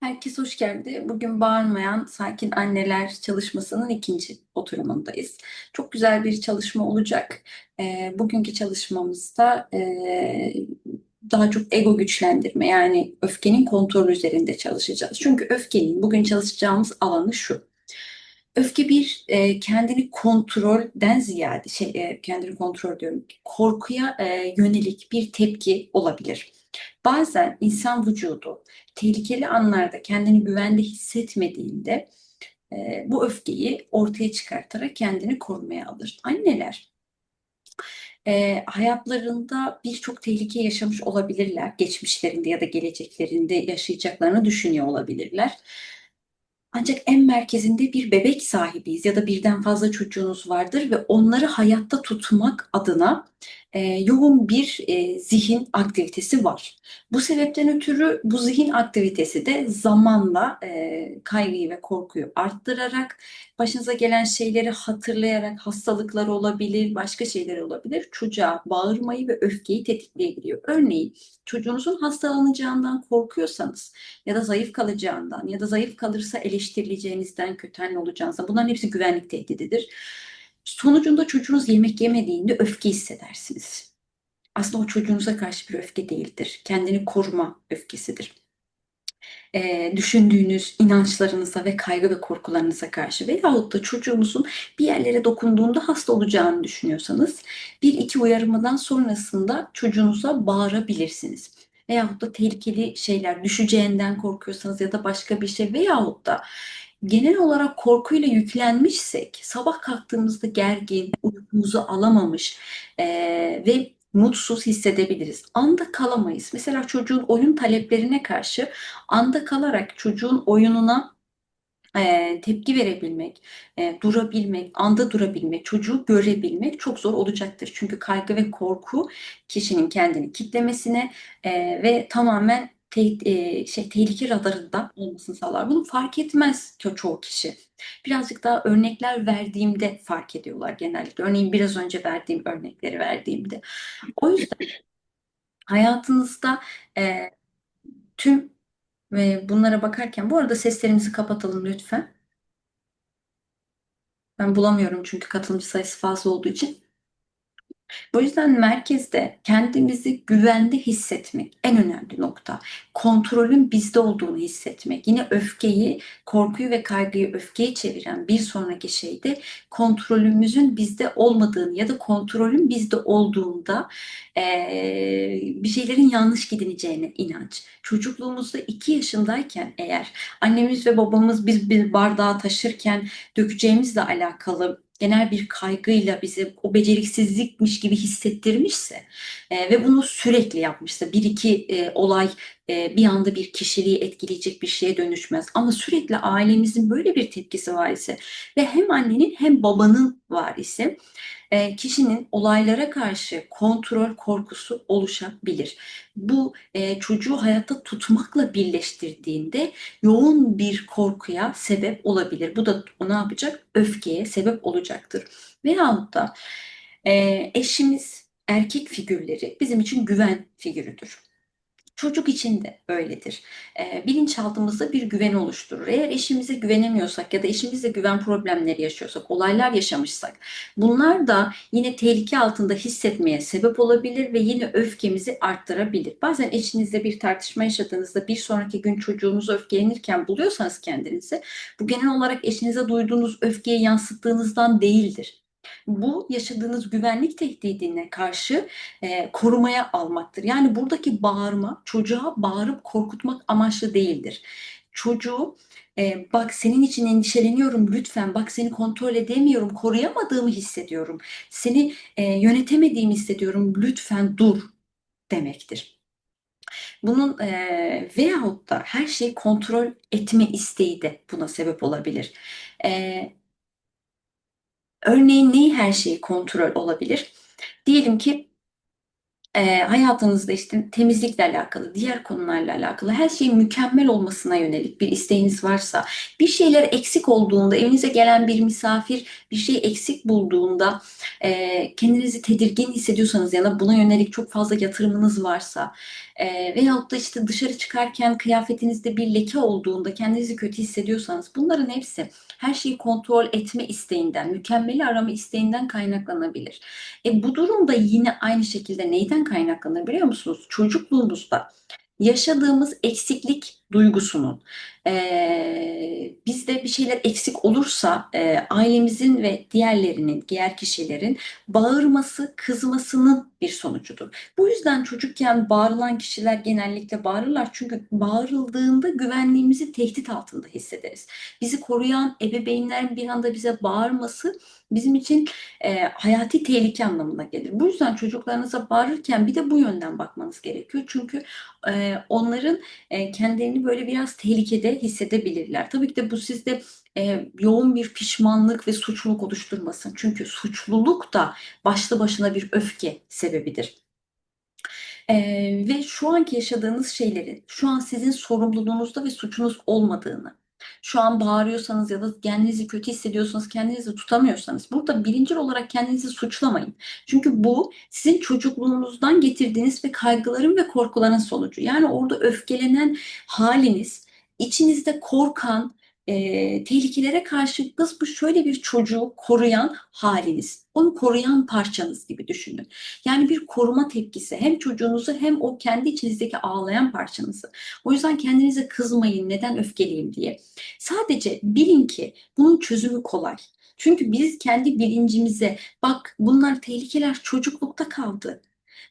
Herkes hoş geldi. Bugün bağırmayan sakin anneler çalışmasının ikinci oturumundayız. Çok güzel bir çalışma olacak. Ee, bugünkü çalışmamızda e, daha çok ego güçlendirme yani öfkenin kontrol üzerinde çalışacağız. Çünkü öfkenin bugün çalışacağımız alanı şu. Öfke bir e, kendini kontrolden ziyade şey e, kendini kontrol diyorum korkuya e, yönelik bir tepki olabilir. Bazen insan vücudu tehlikeli anlarda kendini güvende hissetmediğinde e, bu öfkeyi ortaya çıkartarak kendini korumaya alır. Anneler e, hayatlarında birçok tehlike yaşamış olabilirler. Geçmişlerinde ya da geleceklerinde yaşayacaklarını düşünüyor olabilirler. Ancak en merkezinde bir bebek sahibiyiz ya da birden fazla çocuğunuz vardır ve onları hayatta tutmak adına e, yoğun bir e, zihin aktivitesi var. Bu sebepten ötürü bu zihin aktivitesi de zamanla e, kaygıyı ve korkuyu arttırarak başınıza gelen şeyleri hatırlayarak hastalıklar olabilir, başka şeyler olabilir. Çocuğa bağırmayı ve öfkeyi tetikleyebiliyor. Örneğin çocuğunuzun hastalanacağından korkuyorsanız ya da zayıf kalacağından ya da zayıf kalırsa eleştirileceğinizden, kötü olacağınızdan bunların hepsi güvenlik tehdididir. Sonucunda çocuğunuz yemek yemediğinde öfke hissedersiniz. Aslında o çocuğunuza karşı bir öfke değildir. Kendini koruma öfkesidir. Ee, düşündüğünüz inançlarınıza ve kaygı ve korkularınıza karşı veyahut da çocuğunuzun bir yerlere dokunduğunda hasta olacağını düşünüyorsanız bir iki uyarmadan sonrasında çocuğunuza bağırabilirsiniz. Veyahut da tehlikeli şeyler düşeceğinden korkuyorsanız ya da başka bir şey veyahut da genel olarak korkuyla yüklenmişsek, sabah kalktığımızda gergin, uykumuzu alamamış e, ve mutsuz hissedebiliriz. Anda kalamayız. Mesela çocuğun oyun taleplerine karşı anda kalarak çocuğun oyununa e, tepki verebilmek, e, durabilmek, anda durabilmek, çocuğu görebilmek çok zor olacaktır. Çünkü kaygı ve korku kişinin kendini kitlemesine e, ve tamamen te e, şey tehlike radarında olmasını sağlar. Bunu fark etmez ço çoğu kişi. Birazcık daha örnekler verdiğimde fark ediyorlar genellikle. Örneğin biraz önce verdiğim örnekleri verdiğimde. O yüzden hayatınızda e, tüm ve bunlara bakarken bu arada seslerimizi kapatalım lütfen. Ben bulamıyorum çünkü katılımcı sayısı fazla olduğu için. Bu yüzden merkezde kendimizi güvende hissetmek en önemli nokta. Kontrolün bizde olduğunu hissetmek. Yine öfkeyi, korkuyu ve kaygıyı öfkeye çeviren bir sonraki şey de kontrolümüzün bizde olmadığını ya da kontrolün bizde olduğunda ee, bir şeylerin yanlış gidineceğine inanç. Çocukluğumuzda iki yaşındayken eğer annemiz ve babamız biz bir bardağı taşırken dökeceğimizle alakalı genel bir kaygıyla bizi o beceriksizlikmiş gibi hissettirmişse e, ve bunu sürekli yapmışsa bir iki e, olay e, bir anda bir kişiliği etkileyecek bir şeye dönüşmez. Ama sürekli ailemizin böyle bir tepkisi var ise ve hem annenin hem babanın var ise e, kişinin olaylara karşı kontrol korkusu oluşabilir. Bu e, çocuğu hayatta tutmakla birleştirdiğinde yoğun bir korkuya sebep olabilir. Bu da ne yapacak? Öfkeye sebep olacaktır. Veyahut da e, eşimiz, erkek figürleri bizim için güven figürüdür. Çocuk için de öyledir. E, bilinçaltımızda bir güven oluşturur. Eğer eşimize güvenemiyorsak ya da eşimizle güven problemleri yaşıyorsak, olaylar yaşamışsak bunlar da yine tehlike altında hissetmeye sebep olabilir ve yine öfkemizi arttırabilir. Bazen eşinizle bir tartışma yaşadığınızda bir sonraki gün çocuğunuzu öfkelenirken buluyorsanız kendinizi bu genel olarak eşinize duyduğunuz öfkeyi yansıttığınızdan değildir bu yaşadığınız güvenlik tehdidine karşı e, korumaya almaktır. Yani buradaki bağırma çocuğa bağırıp korkutmak amaçlı değildir. Çocuğu e, bak senin için endişeleniyorum lütfen bak seni kontrol edemiyorum koruyamadığımı hissediyorum seni e, yönetemediğimi hissediyorum lütfen dur demektir. Bunun e, veyahut da her şeyi kontrol etme isteği de buna sebep olabilir. E, Örneğin neyi her şeyi kontrol olabilir? Diyelim ki e, hayatınızda işte temizlikle alakalı, diğer konularla alakalı her şeyin mükemmel olmasına yönelik bir isteğiniz varsa, bir şeyler eksik olduğunda, evinize gelen bir misafir bir şey eksik bulduğunda e, kendinizi tedirgin hissediyorsanız ya da buna yönelik çok fazla yatırımınız varsa e, veyahut da işte dışarı çıkarken kıyafetinizde bir leke olduğunda kendinizi kötü hissediyorsanız bunların hepsi her şeyi kontrol etme isteğinden, mükemmeli arama isteğinden kaynaklanabilir. E, bu durumda yine aynı şekilde neyden kaynaklanır biliyor musunuz? Çocukluğumuzda yaşadığımız eksiklik duygusunun e, bizde bir şeyler eksik olursa e, ailemizin ve diğerlerinin, diğer kişilerin bağırması, kızmasının bir sonucudur. Bu yüzden çocukken bağırılan kişiler genellikle bağırırlar. Çünkü bağırıldığında güvenliğimizi tehdit altında hissederiz. Bizi koruyan ebeveynlerin bir anda bize bağırması bizim için e, hayati tehlike anlamına gelir. Bu yüzden çocuklarınıza bağırırken bir de bu yönden bakmanız gerekiyor. Çünkü e, onların e, kendilerini böyle biraz tehlikede hissedebilirler. Tabii ki de bu sizde e, yoğun bir pişmanlık ve suçluluk oluşturmasın. Çünkü suçluluk da başlı başına bir öfke sebebidir. Ee, ve şu anki yaşadığınız şeylerin şu an sizin sorumluluğunuzda ve suçunuz olmadığını, şu an bağırıyorsanız ya da kendinizi kötü hissediyorsanız, kendinizi tutamıyorsanız burada birincil olarak kendinizi suçlamayın. Çünkü bu sizin çocukluğunuzdan getirdiğiniz ve kaygıların ve korkuların sonucu. Yani orada öfkelenen haliniz, içinizde korkan, e, tehlikelere karşı nasıl bu şöyle bir çocuğu koruyan haliniz, onu koruyan parçanız gibi düşünün. Yani bir koruma tepkisi hem çocuğunuzu hem o kendi içinizdeki ağlayan parçanızı. O yüzden kendinize kızmayın neden öfkeliyim diye. Sadece bilin ki bunun çözümü kolay. Çünkü biz kendi bilincimize bak bunlar tehlikeler çocuklukta kaldı.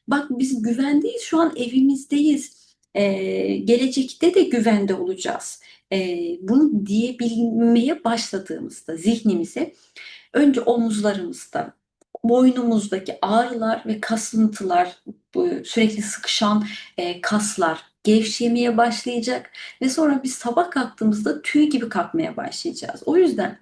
Bak biz güvendeyiz şu an evimizdeyiz. Ee, gelecekte de güvende olacağız. Ee, bunu diyebilmeye başladığımızda zihnimize önce omuzlarımızda, boynumuzdaki ağrılar ve kasıntılar, sürekli sıkışan e, kaslar gevşemeye başlayacak ve sonra biz sabah kalktığımızda tüy gibi kalkmaya başlayacağız. O yüzden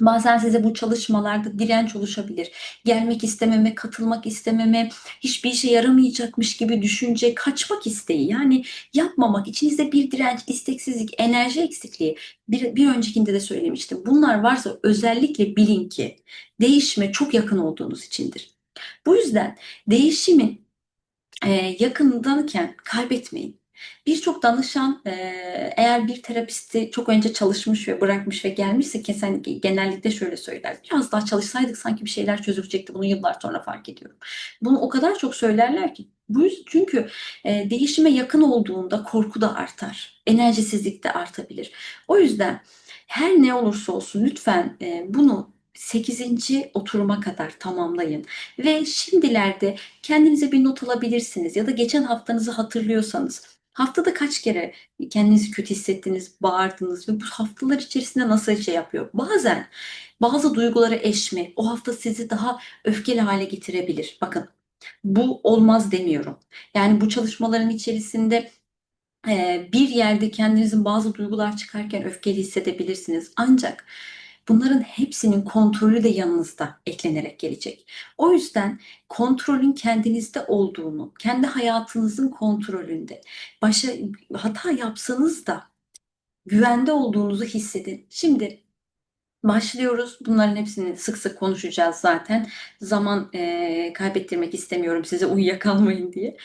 Bazen size bu çalışmalarda direnç oluşabilir. Gelmek istememe, katılmak istememe, hiçbir işe yaramayacakmış gibi düşünce, kaçmak isteği. Yani yapmamak, içinizde bir direnç, isteksizlik, enerji eksikliği. Bir, bir öncekinde de söylemiştim. Bunlar varsa özellikle bilin ki değişime çok yakın olduğunuz içindir. Bu yüzden değişimin e, yakındanken kaybetmeyin. Birçok danışan e, eğer bir terapisti çok önce çalışmış ve bırakmış ve gelmişse kesen genellikle şöyle söyler. Biraz daha çalışsaydık sanki bir şeyler çözülecekti. Bunu yıllar sonra fark ediyorum. Bunu o kadar çok söylerler ki. Bu çünkü e, değişime yakın olduğunda korku da artar. Enerjisizlik de artabilir. O yüzden her ne olursa olsun lütfen e, bunu 8. oturuma kadar tamamlayın. Ve şimdilerde kendinize bir not alabilirsiniz ya da geçen haftanızı hatırlıyorsanız haftada kaç kere kendinizi kötü hissettiniz, bağırdınız ve bu haftalar içerisinde nasıl şey yapıyor? Bazen bazı duyguları eşme o hafta sizi daha öfkeli hale getirebilir. Bakın bu olmaz demiyorum. Yani bu çalışmaların içerisinde bir yerde kendinizin bazı duygular çıkarken öfkeli hissedebilirsiniz. Ancak Bunların hepsinin kontrolü de yanınızda eklenerek gelecek. O yüzden kontrolün kendinizde olduğunu, kendi hayatınızın kontrolünde, başa hata yapsanız da güvende olduğunuzu hissedin. Şimdi Başlıyoruz. Bunların hepsini sık sık konuşacağız zaten. Zaman e, kaybettirmek istemiyorum size uyuyakalmayın diye.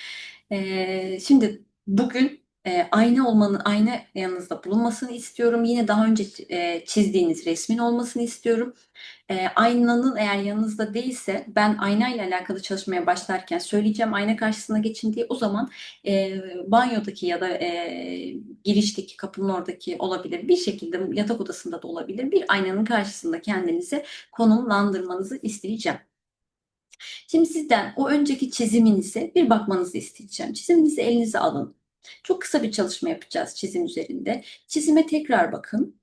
E, şimdi bugün e, ayna olmanın ayna yanınızda bulunmasını istiyorum. Yine daha önce e, çizdiğiniz resmin olmasını istiyorum. E, aynanın eğer yanınızda değilse ben ayna ile alakalı çalışmaya başlarken söyleyeceğim ayna karşısına geçin diye o zaman e, banyodaki ya da e, girişteki kapının oradaki olabilir bir şekilde yatak odasında da olabilir bir aynanın karşısında kendinizi konumlandırmanızı isteyeceğim. Şimdi sizden o önceki çiziminize bir bakmanızı isteyeceğim. Çiziminizi elinize alın. Çok kısa bir çalışma yapacağız çizim üzerinde. Çizime tekrar bakın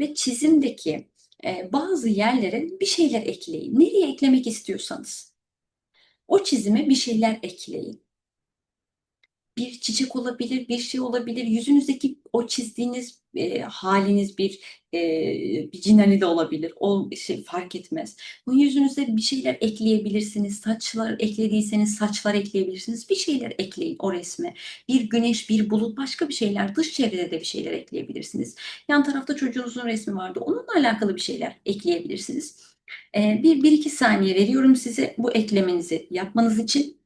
ve çizimdeki e, bazı yerlere bir şeyler ekleyin. Nereye eklemek istiyorsanız. O çizime bir şeyler ekleyin. Bir çiçek olabilir, bir şey olabilir. Yüzünüzdeki o çizdiğiniz e, haliniz bir e, bir cinani de olabilir. O şey fark etmez. Bu yüzünüze bir şeyler ekleyebilirsiniz. Saçlar eklediyseniz saçlar ekleyebilirsiniz. Bir şeyler ekleyin o resme. Bir güneş, bir bulut, başka bir şeyler. Dış çevrede de bir şeyler ekleyebilirsiniz. Yan tarafta çocuğunuzun resmi vardı. Onunla alakalı bir şeyler ekleyebilirsiniz. E, bir, bir iki saniye veriyorum size bu eklemenizi yapmanız için.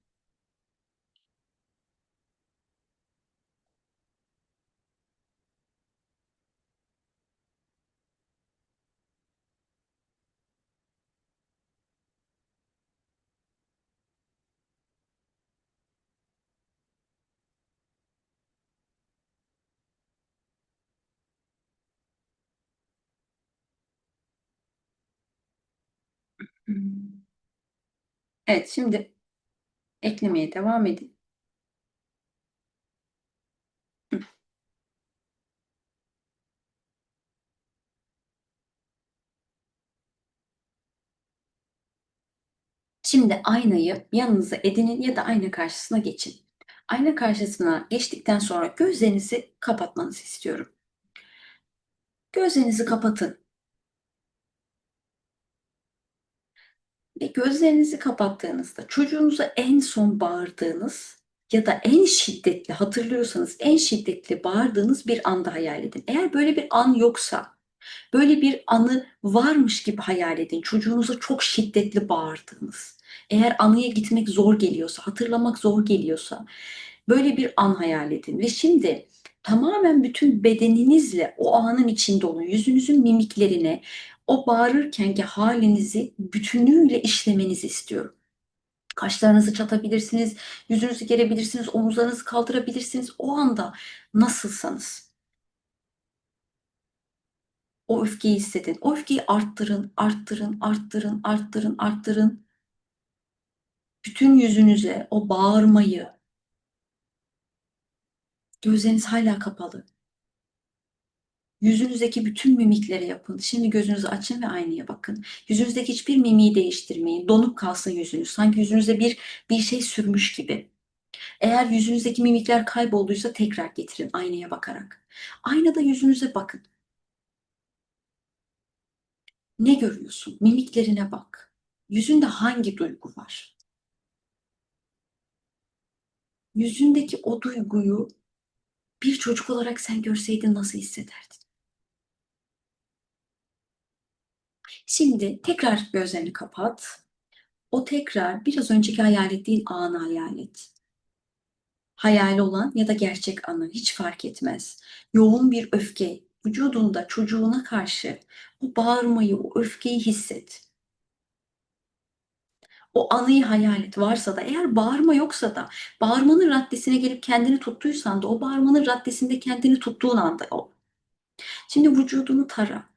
Evet, şimdi eklemeye devam edin. Şimdi aynayı yanınıza edinin ya da ayna karşısına geçin. Ayna karşısına geçtikten sonra gözlerinizi kapatmanızı istiyorum. Gözlerinizi kapatın ve gözlerinizi kapattığınızda çocuğunuza en son bağırdığınız ya da en şiddetli hatırlıyorsanız en şiddetli bağırdığınız bir anda hayal edin. Eğer böyle bir an yoksa Böyle bir anı varmış gibi hayal edin. Çocuğunuza çok şiddetli bağırdığınız. Eğer anıya gitmek zor geliyorsa, hatırlamak zor geliyorsa böyle bir an hayal edin. Ve şimdi tamamen bütün bedeninizle o anın içinde olun. Yüzünüzün mimiklerine, o bağırırkenki halinizi bütünüyle işlemenizi istiyorum. Kaşlarınızı çatabilirsiniz, yüzünüzü gerebilirsiniz, omuzlarınızı kaldırabilirsiniz. O anda nasılsanız. O öfkeyi hissedin. O öfkeyi arttırın, arttırın, arttırın, arttırın, arttırın. Bütün yüzünüze o bağırmayı, gözleriniz hala kapalı. Yüzünüzdeki bütün mimikleri yapın. Şimdi gözünüzü açın ve aynaya bakın. Yüzünüzdeki hiçbir mimiği değiştirmeyin. Donup kalsın yüzünüz. Sanki yüzünüze bir bir şey sürmüş gibi. Eğer yüzünüzdeki mimikler kaybolduysa tekrar getirin aynaya bakarak. Aynada yüzünüze bakın. Ne görüyorsun? Mimiklerine bak. Yüzünde hangi duygu var? Yüzündeki o duyguyu bir çocuk olarak sen görseydin nasıl hissederdin? Şimdi tekrar gözlerini kapat. O tekrar biraz önceki hayal ettiğin anı hayal et. Hayali olan ya da gerçek anı hiç fark etmez. Yoğun bir öfke, vücudunda çocuğuna karşı o bağırmayı, o öfkeyi hisset. O anıyı hayal et. Varsa da eğer bağırma yoksa da bağırmanın raddesine gelip kendini tuttuysan da o bağırmanın raddesinde kendini tuttuğun anda ol. Şimdi vücudunu tara.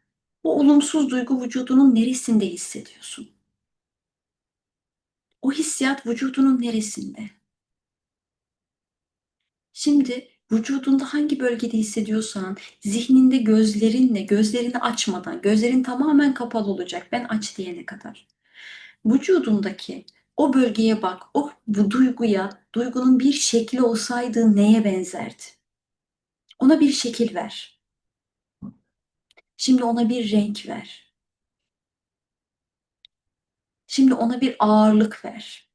O olumsuz duygu vücudunun neresinde hissediyorsun? O hissiyat vücudunun neresinde? Şimdi vücudunda hangi bölgede hissediyorsan zihninde gözlerinle, gözlerini açmadan, gözlerin tamamen kapalı olacak ben aç diyene kadar. Vücudundaki o bölgeye bak, o bu duyguya, duygunun bir şekli olsaydı neye benzerdi? Ona bir şekil ver. Şimdi ona bir renk ver. Şimdi ona bir ağırlık ver.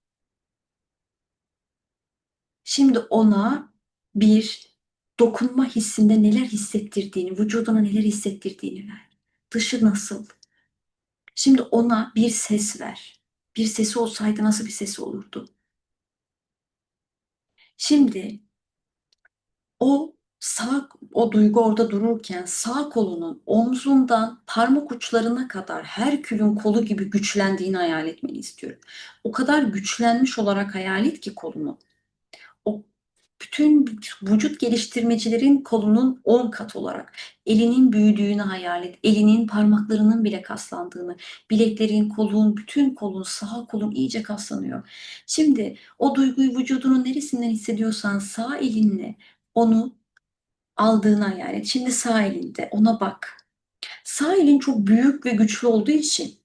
Şimdi ona bir dokunma hissinde neler hissettirdiğini, vücuduna neler hissettirdiğini ver. Dışı nasıl? Şimdi ona bir ses ver. Bir sesi olsaydı nasıl bir sesi olurdu? Şimdi o sağ o duygu orada dururken sağ kolunun omzundan parmak uçlarına kadar Herkül'ün kolu gibi güçlendiğini hayal etmeni istiyorum. O kadar güçlenmiş olarak hayal et ki kolunu. O bütün vücut geliştirmecilerin kolunun 10 kat olarak elinin büyüdüğünü hayal et. Elinin parmaklarının bile kaslandığını, bileklerin, kolun, bütün kolun, sağ kolun iyice kaslanıyor. Şimdi o duyguyu vücudunun neresinden hissediyorsan sağ elinle onu aldığını hayal et. Şimdi sağ elinde ona bak. Sağ elin çok büyük ve güçlü olduğu için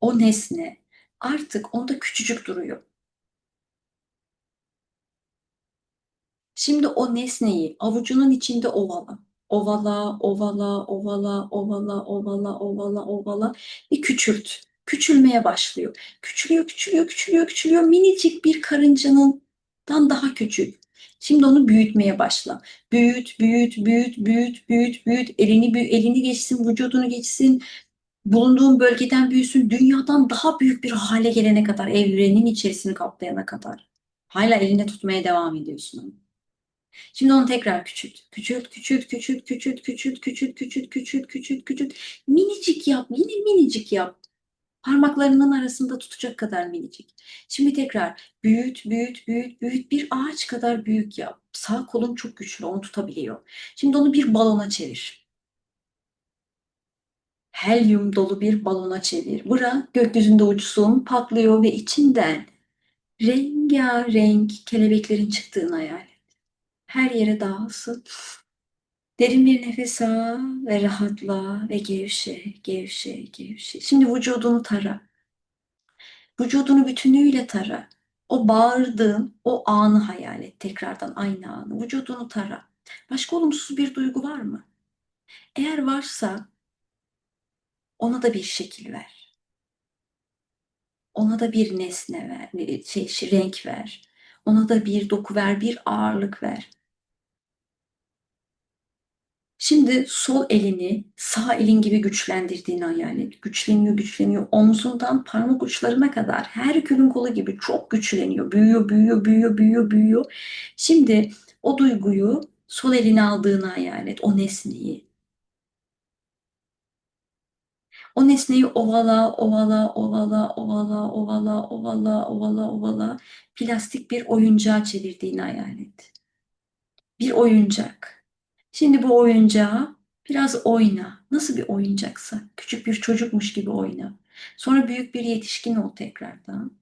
o nesne artık onda küçücük duruyor. Şimdi o nesneyi avucunun içinde ovala. Ovala, ovala, ovala, ovala, ovala, ovala, ovala ve küçült. Küçülmeye başlıyor. Küçülüyor, küçülüyor, küçülüyor, küçülüyor. Minicik bir karıncanın daha küçük. Şimdi onu büyütmeye başla. Büyüt, büyüt, büyüt, büyüt, büyüt, büyüt. Elini büyü, elini geçsin, vücudunu geçsin. Bulunduğun bölgeden büyüsün. Dünyadan daha büyük bir hale gelene kadar, evrenin içerisini kaplayana kadar. Hala elinde tutmaya devam ediyorsun onu. Şimdi onu tekrar küçült. Küçült, küçült, küçült, küçült, küçült, küçült, küçült, küçült, küçült, küçült. Minicik yap, yine minicik yap. Parmaklarının arasında tutacak kadar minicik. Şimdi tekrar büyüt, büyüt, büyüt, büyüt. Bir ağaç kadar büyük yap. Sağ kolun çok güçlü, onu tutabiliyor. Şimdi onu bir balona çevir. Helyum dolu bir balona çevir. Bırak gökyüzünde uçsun, patlıyor ve içinden rengarenk kelebeklerin çıktığını hayal et. Her yere dağılsın. Derin bir nefes al ve rahatla ve gevşe, gevşe, gevşe. Şimdi vücudunu tara. Vücudunu bütünüyle tara. O bağırdığın o anı hayal et. Tekrardan aynı anı. Vücudunu tara. Başka olumsuz bir duygu var mı? Eğer varsa ona da bir şekil ver. Ona da bir nesne ver, şey, renk ver. Ona da bir doku ver, bir ağırlık ver. Şimdi sol elini sağ elin gibi güçlendirdiğini hayal et. Güçleniyor, güçleniyor. Omzundan parmak uçlarına kadar her Herkül'ün kolu gibi çok güçleniyor. Büyüyor, büyüyor, büyüyor, büyüyor, büyüyor. Şimdi o duyguyu sol eline aldığını hayal et. O nesneyi. O nesneyi ovala, ovala, ovala, ovala, ovala, ovala, ovala, ovala. Plastik bir oyuncağa çevirdiğini hayal et. Bir oyuncak. Şimdi bu oyuncağı biraz oyna. Nasıl bir oyuncaksa. Küçük bir çocukmuş gibi oyna. Sonra büyük bir yetişkin ol tekrardan.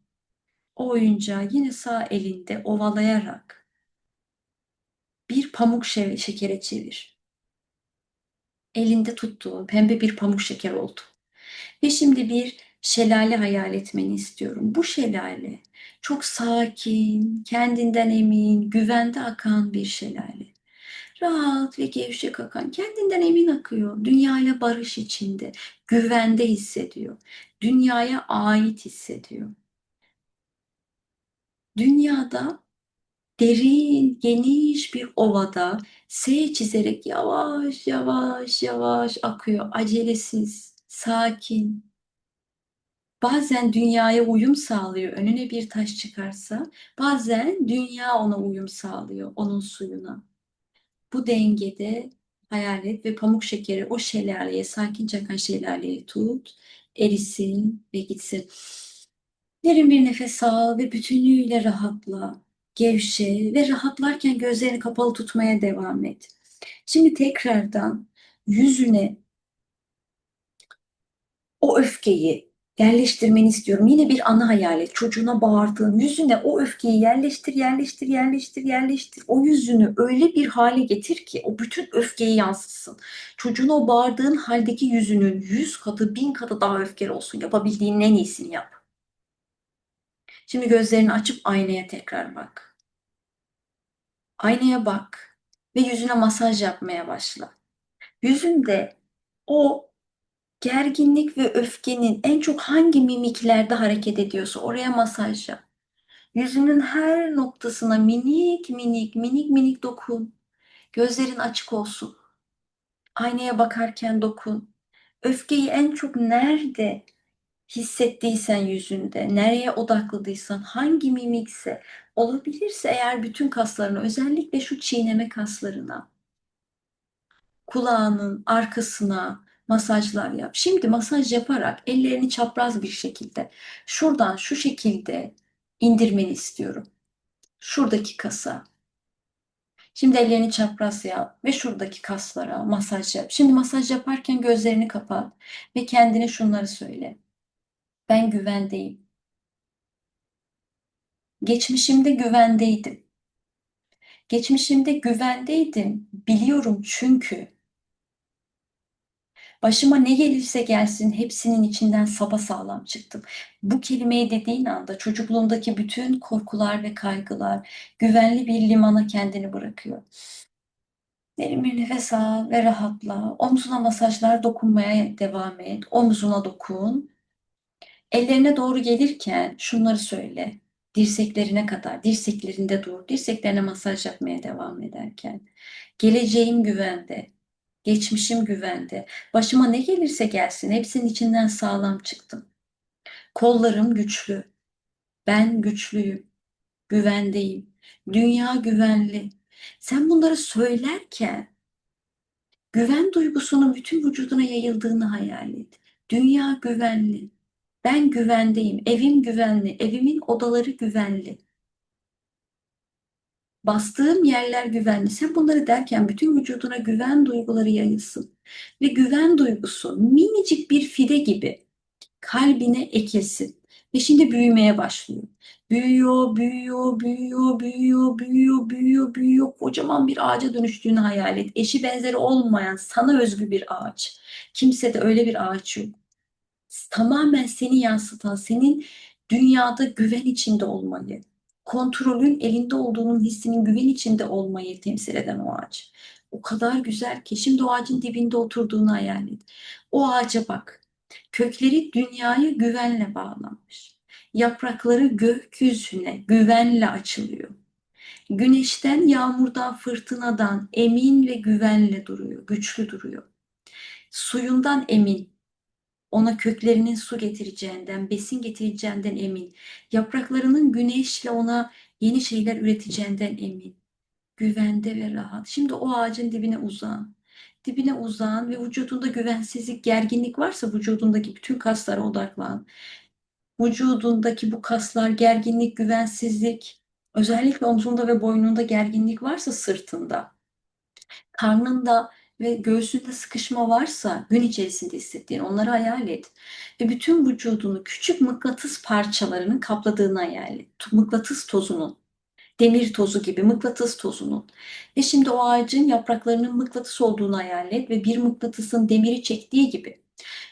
O oyuncağı yine sağ elinde ovalayarak bir pamuk şekere çevir. Elinde tuttuğun pembe bir pamuk şeker oldu. Ve şimdi bir şelale hayal etmeni istiyorum. Bu şelale çok sakin, kendinden emin, güvende akan bir şelale rahat ve gevşek akan, kendinden emin akıyor. Dünyayla barış içinde, güvende hissediyor. Dünyaya ait hissediyor. Dünyada derin, geniş bir ovada S çizerek yavaş yavaş yavaş akıyor. Acelesiz, sakin. Bazen dünyaya uyum sağlıyor. Önüne bir taş çıkarsa, bazen dünya ona uyum sağlıyor, onun suyuna. Bu dengede hayal et ve pamuk şekeri o şelaleye, sakince akan şelaleye tut, erisin ve gitsin. Derin bir nefes al ve bütünlüğüyle rahatla, gevşe ve rahatlarken gözlerini kapalı tutmaya devam et. Şimdi tekrardan yüzüne o öfkeyi, yerleştirmeni istiyorum. Yine bir ana hayal et. Çocuğuna bağırdığın yüzüne o öfkeyi yerleştir, yerleştir, yerleştir, yerleştir. O yüzünü öyle bir hale getir ki o bütün öfkeyi yansıtsın. Çocuğuna o bağırdığın haldeki yüzünün yüz katı, bin katı daha öfkeli olsun. Yapabildiğin en iyisini yap. Şimdi gözlerini açıp aynaya tekrar bak. Aynaya bak ve yüzüne masaj yapmaya başla. Yüzünde o gerginlik ve öfkenin en çok hangi mimiklerde hareket ediyorsa oraya masaj yap. Yüzünün her noktasına minik minik minik minik dokun. Gözlerin açık olsun. Aynaya bakarken dokun. Öfkeyi en çok nerede hissettiysen yüzünde, nereye odaklıysan, hangi mimikse, olabilirse eğer bütün kaslarına, özellikle şu çiğneme kaslarına, kulağının arkasına, masajlar yap. Şimdi masaj yaparak ellerini çapraz bir şekilde şuradan şu şekilde indirmeni istiyorum. Şuradaki kasa. Şimdi ellerini çapraz yap ve şuradaki kaslara masaj yap. Şimdi masaj yaparken gözlerini kapat ve kendine şunları söyle. Ben güvendeyim. Geçmişimde güvendeydim. Geçmişimde güvendeydim. Biliyorum çünkü Başıma ne gelirse gelsin hepsinin içinden sağlam çıktım. Bu kelimeyi dediğin anda çocukluğumdaki bütün korkular ve kaygılar güvenli bir limana kendini bırakıyor. Derin bir nefes al ve rahatla. Omzuna masajlar dokunmaya devam et. Omzuna dokun. Ellerine doğru gelirken şunları söyle. Dirseklerine kadar, dirseklerinde dur. Dirseklerine masaj yapmaya devam ederken. Geleceğim güvende. Geçmişim güvende. Başıma ne gelirse gelsin hepsinin içinden sağlam çıktım. Kollarım güçlü. Ben güçlüyüm. Güvendeyim. Dünya güvenli. Sen bunları söylerken güven duygusunun bütün vücuduna yayıldığını hayal et. Dünya güvenli. Ben güvendeyim. Evim güvenli. Evimin odaları güvenli. Bastığım yerler güvenli. Sen bunları derken bütün vücuduna güven duyguları yayılsın. Ve güven duygusu minicik bir fide gibi kalbine ekilsin. Ve şimdi büyümeye başlıyor. Büyüyor, büyüyor, büyüyor, büyüyor, büyüyor, büyüyor, büyüyor. Kocaman bir ağaca dönüştüğünü hayal et. Eşi benzeri olmayan, sana özgü bir ağaç. Kimse de öyle bir ağaç yok. Tamamen seni yansıtan, senin dünyada güven içinde olmayı, kontrolün elinde olduğunun hissinin güven içinde olmayı temsil eden o ağaç. O kadar güzel ki şimdi o ağacın dibinde oturduğunu hayal et. O ağaca bak. Kökleri dünyaya güvenle bağlanmış. Yaprakları gökyüzüne güvenle açılıyor. Güneşten, yağmurdan, fırtınadan emin ve güvenle duruyor, güçlü duruyor. Suyundan emin, ona köklerinin su getireceğinden, besin getireceğinden emin. Yapraklarının güneşle ona yeni şeyler üreteceğinden emin. Güvende ve rahat. Şimdi o ağacın dibine uzan. Dibine uzan ve vücudunda güvensizlik, gerginlik varsa vücudundaki bütün kaslara odaklan. Vücudundaki bu kaslar, gerginlik, güvensizlik, özellikle omzunda ve boynunda gerginlik varsa sırtında, karnında ve göğsünde sıkışma varsa gün içerisinde hissettiğin onları hayal et. Ve bütün vücudunu küçük mıknatıs parçalarının kapladığını hayal et. Mıknatıs tozunun, demir tozu gibi mıknatıs tozunun. Ve şimdi o ağacın yapraklarının mıknatıs olduğunu hayal et ve bir mıknatısın demiri çektiği gibi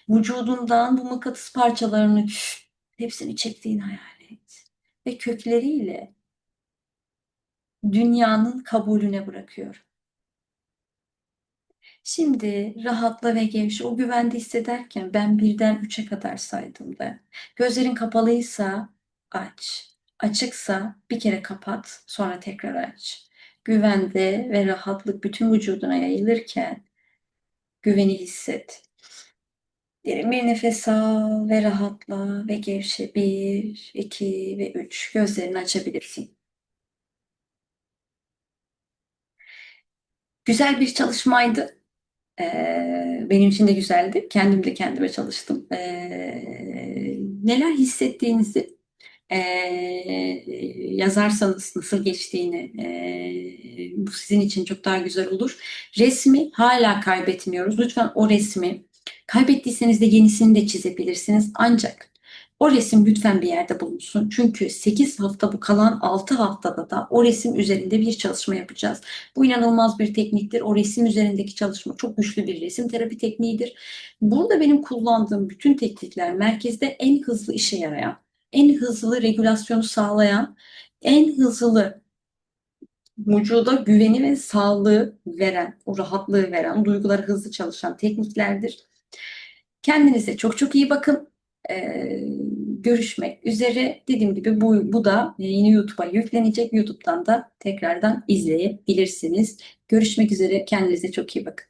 vücudundan bu mıknatıs parçalarını hepsini çektiğini hayal et. Ve kökleriyle dünyanın kabulüne bırakıyor. Şimdi rahatla ve gevşe. O güvende hissederken ben birden üçe kadar saydığımda gözlerin kapalıysa aç. Açıksa bir kere kapat, sonra tekrar aç. Güvende ve rahatlık bütün vücuduna yayılırken güveni hisset. Derin bir nefes al ve rahatla ve gevşe. Bir, iki ve üç. Gözlerini açabilirsin. Güzel bir çalışmaydı. Benim için de güzeldi. Kendim de kendime çalıştım. Neler hissettiğinizi yazarsanız nasıl geçtiğini bu sizin için çok daha güzel olur. Resmi hala kaybetmiyoruz. Lütfen o resmi kaybettiyseniz de yenisini de çizebilirsiniz. Ancak o resim lütfen bir yerde bulunsun. Çünkü 8 hafta bu kalan 6 haftada da o resim üzerinde bir çalışma yapacağız. Bu inanılmaz bir tekniktir. O resim üzerindeki çalışma çok güçlü bir resim terapi tekniğidir. Burada benim kullandığım bütün teknikler merkezde en hızlı işe yarayan, en hızlı regülasyonu sağlayan, en hızlı vücuda güveni ve sağlığı veren, o rahatlığı veren, duyguları hızlı çalışan tekniklerdir. Kendinize çok çok iyi bakın. Ee, görüşmek üzere. Dediğim gibi bu, bu da yine YouTube'a yüklenecek. YouTube'dan da tekrardan izleyebilirsiniz. Görüşmek üzere. Kendinize çok iyi bakın.